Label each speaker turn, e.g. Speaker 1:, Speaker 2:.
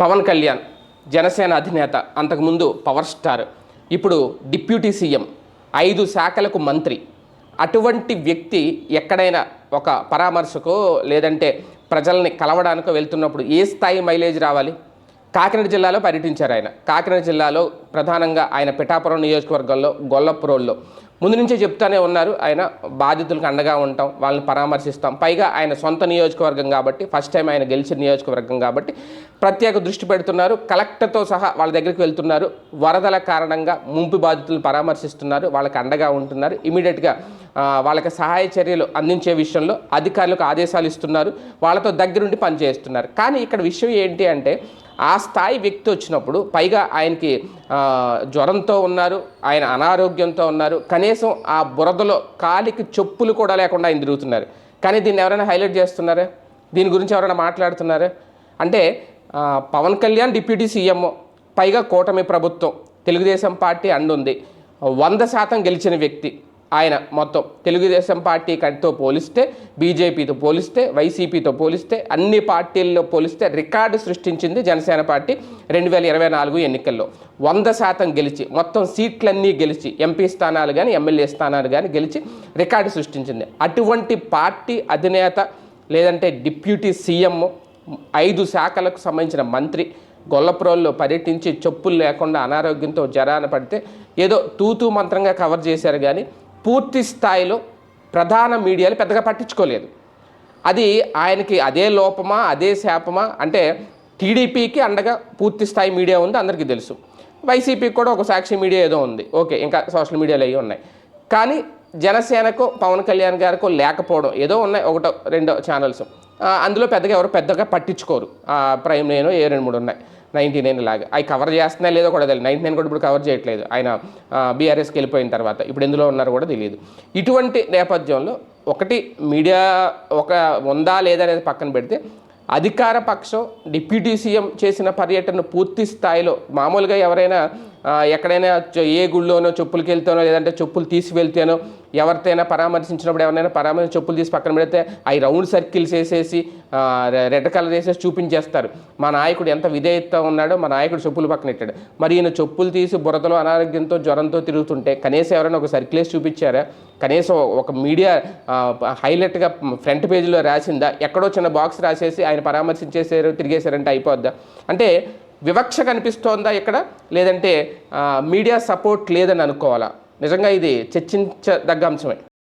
Speaker 1: పవన్ కళ్యాణ్ జనసేన అధినేత అంతకుముందు power star ఇప్పుడు డిప్యూటీ సీఎం ఐదు శాఖలకు మంత్రి. అటువంటి వ్యక్తి ఎక్కడైనా ఒక పరామర్శకో లేదంటే ప్రజల్ని కలవడానికో వెళ్తున్నప్పుడు ఏ స్థాయి మైలేజ్ రావాలి? కాకినాడ జిల్లాలో పర్యటించారు ఆయన. కాకినాడ జిల్లాలో ప్రధానంగా ఆయన పిఠాపురం నియోజకవర్గంలో గొల్లపురంలో ముందు నుంచే చెప్తానే ఉన్నారు ఆయన బాధితులకు అండగా ఉంటాం వాళ్ళని పరామర్శిస్తాం. పైగా ఆయన సొంత నియోజకవర్గం కాబట్టి ఫస్ట్ టైం ఆయన గెలిచిన నియోజకవర్గం కాబట్టి ప్రత్యేక దృష్టి పెడుతున్నారు. కలెక్టర్తో సహా వాళ్ళ దగ్గరికి వెళ్తున్నారు. వరదల కారణంగా ముంపు బాధితులను పరామర్శిస్తున్నారు వాళ్ళకి అండగా ఉంటున్నారు. ఇమీడియట్గా వాళ్ళకి సహాయ చర్యలు అందించే విషయంలో అధికారులకు ఆదేశాలు ఇస్తున్నారు. వాళ్ళతో దగ్గరుండి పనిచేస్తున్నారు. కానీ ఇక్కడ విషయం ఏంటి అంటే ఆ స్థాయి వ్యక్తి వచ్చినప్పుడు పైగా ఆయనకి జ్వరంతో ఉన్నారు ఆయన అనారోగ్యంతో ఉన్నారు. కనీసం ఆ బురదలో కాలికి చెప్పులు కూడా లేకుండా ఆయన తిరుగుతున్నారు. కానీ దీన్ని ఎవరైనా హైలైట్ చేస్తున్నారా? దీని గురించి ఎవరైనా మాట్లాడుతున్నారా? అంటే పవన్ కళ్యాణ్ డిప్యూటీ సీఎం పైగా కూటమి ప్రభుత్వం తెలుగుదేశం పార్టీ అండుంది వంద శాతం గెలిచిన వ్యక్తి. ఆయన మొత్తం తెలుగుదేశం పార్టీ కంటితో పోలిస్తే బీజేపీతో పోలిస్తే వైసీపీతో పోలిస్తే అన్ని పార్టీల్లో పోలిస్తే రికార్డు సృష్టించింది జనసేన పార్టీ రెండు వేల ఇరవై నాలుగు ఎన్నికల్లో. వంద శాతం గెలిచి మొత్తం సీట్లన్నీ గెలిచి ఎంపీ స్థానాలు కానీ ఎమ్మెల్యే స్థానాలు కానీ గెలిచి రికార్డు సృష్టించింది. అటువంటి పార్టీ అధినేత లేదంటే డిప్యూటీ సీఎం ఐదు శాఖలకు సంబంధించిన మంత్రి గొల్లప్రోల్లో పర్యటించి చెప్పులు లేకుండా అనారోగ్యంతో జరాన పడితే ఏదో తూతూ మంత్రంగా కవర్ చేశారు కానీ పూర్తి స్థాయిలో ప్రధాన మీడియాలు పెద్దగా పట్టించుకోలేదు. అది ఆయనకి అదే లోపమా అదే శాపమా అంటే టీడీపీకి అండగా పూర్తి స్థాయి మీడియా ఉంది అందరికీ తెలుసు. వైసీపీకి కూడా ఒక సాక్షి మీడియా ఏదో ఉంది. ఓకే ఇంకా సోషల్ మీడియాలో అవి ఉన్నాయి. కానీ జనసేనకు పవన్ కళ్యాణ్ గారికో లేకపోవడం ఏదో ఉన్నాయి ఒకటో రెండో ఛానల్స్. అందులో పెద్దగా ఎవరు పెద్దగా పట్టించుకోరు. ప్రైమ్ నేను ఏ రెండు మూడు ఉన్నాయి. నైంటీ నైన్ లాగా. అవి కవర్ చేస్తున్నా లేదో కూడా తెలియదు నైంటీ నైన్ కూడా ఇప్పుడు కవర్ చేయట్లేదు. ఆయన బీఆర్ఎస్కి వెళ్ళిపోయిన తర్వాత. ఇప్పుడు ఎందులో ఉన్నారో కూడా తెలియదు ఇటువంటి నేపథ్యంలో ఒకటి మీడియా ఒక ఉందా లేదా అనేది పక్కన పెడితే అధికార పక్షం డిప్యూటీ సీఎం చేసిన పర్యటన పూర్తి స్థాయిలో మామూలుగా ఎవరైనా ఎక్కడైనా ఏ గుళ్ళోనో చెప్పులకి వెళ్తానో లేదంటే చెప్పులు తీసి వెళ్తేనో ఎవరితోనైనా పరామర్శించినప్పుడు ఎవరైనా పరామర్శ చెప్పులు తీసి పక్కన పెడితే అవి రౌండ్ సర్కిల్స్ వేసేసి రెడ్ కలర్ వేసేసి చూపించేస్తారు. మా నాయకుడు ఎంత విధేయత ఉన్నాడో మా నాయకుడు చెప్పులు పక్కన పెట్టాడు. మరి ఈయన చెప్పులు తీసి బురదలో అనారోగ్యంతో జ్వరంతో తిరుగుతుంటే కనీసం ఎవరైనా ఒక సర్కిలేసి చూపించారా? కనీసం ఒక మీడియా హైలైట్గా ఫ్రంట్ పేజీలో రాసిందా? ఎక్కడో చిన్న బాక్స్ రాసేసి ఆయన పరామర్శించేసారు తిరిగేశారంటే అయిపోద్దా? అంటే వివక్ష కనిపిస్తోందా ఇక్కడ? లేదంటే మీడియా సపోర్ట్ లేదని అనుకోవాలా? నిజంగా ఇది చర్చించదగ్గ అంశమే.